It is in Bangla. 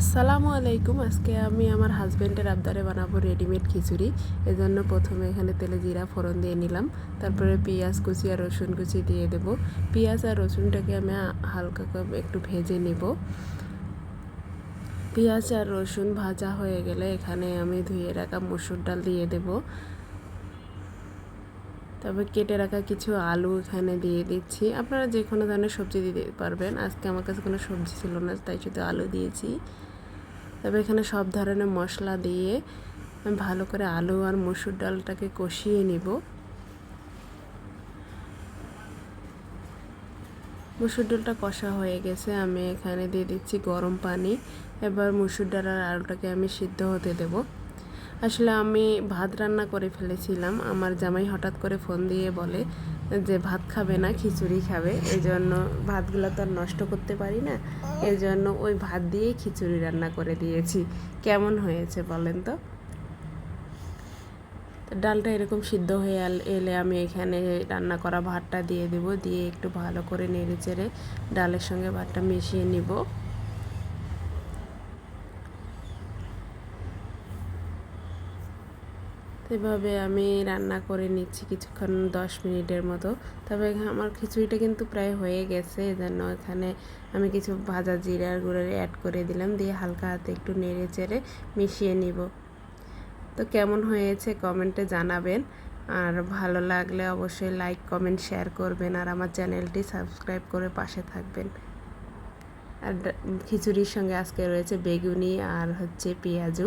আসসালামু আলাইকুম। আজকে আমি আমার হাজব্যান্ডের আবদারে বানাবো রেডিমেড খিচুড়ি। এজন্য প্রথমে এখানে তেলে জিরা, ফোড়ন দিয়ে নিলাম। তারপরে পেঁয়াজ কুচি আর রসুন কুচি দিয়ে দেব। পেঁয়াজ আর রসুনটাকে আমি হালকা করে একটু ভেজে নেব। পেঁয়াজ আর রসুন ভাজা হয়ে গেলে এখানে আমি ধুয়ে রাখা মসুর ডাল দিয়ে দেব। তবে কেটে রাখা কিছু আলু এখানে দিয়ে দিচ্ছি। আপনারা যে কোনো ধরনের সবজি দিতে পারবেন। আজকে আমার কাছে কোনো সবজি ছিল না, তাই শুধু আলু দিয়েছি। তবে এখানে সব ধরনের মশলা দিয়ে আমি ভালো করে আলু আর মসুর ডালটাকে কষিয়ে নিব। মসুর ডালটা কষা হয়ে গেছে, আমি এখানে দিয়ে দিচ্ছি গরম পানি। এবার মসুর ডাল আর আলুটাকে আমি সিদ্ধ হতে দেব। আসলে আমি ভাত রান্না করে ফেলেছিলাম। আমার জামাই হঠাৎ করে ফোন দিয়ে বলে যে, ভাত খাবে না, খিচুড়ি খাবে। এই জন্য ভাতগুলো তো আর নষ্ট করতে পারি না। এই জন্য ওই ভাত দিয়েই খিচুড়ি রান্না করে দিয়েছি। কেমন হয়েছে বলেন তো? ডালটা এরকম সিদ্ধ হয়ে এলে আমি এখানে রান্না করা ভাতটা দিয়ে দেব। দিয়ে একটু ভালো করে নেড়ে চেড়ে ডালের সঙ্গে ভাতটা মিশিয়ে নিব। এভাবে আমি রান্না করে নিচ্ছি কিছুক্ষণ দশ মিনিটের মতো। তবে আমার খিচুড়িটা কিন্তু প্রায় হয়ে গেছে, এজন্য এখানে আমি কিছু ভাজা জিরার গুঁড়ো অ্যাড করে দিলাম, দিয়ে হালকা হাতে একটু নেড়ে চেড়ে মিশিয়ে নিব। তো কেমন হয়েছে কমেন্টে জানাবেন। আর ভালো লাগলে অবশ্যই লাইক কমেন্ট শেয়ার করবেন, আর আমার চ্যানেলটি সাবস্ক্রাইব করে পাশে থাকবেন। আর খিচুড়ির সঙ্গে আজকে রয়েছে বেগুনি আর হচ্ছে পেঁয়াজু।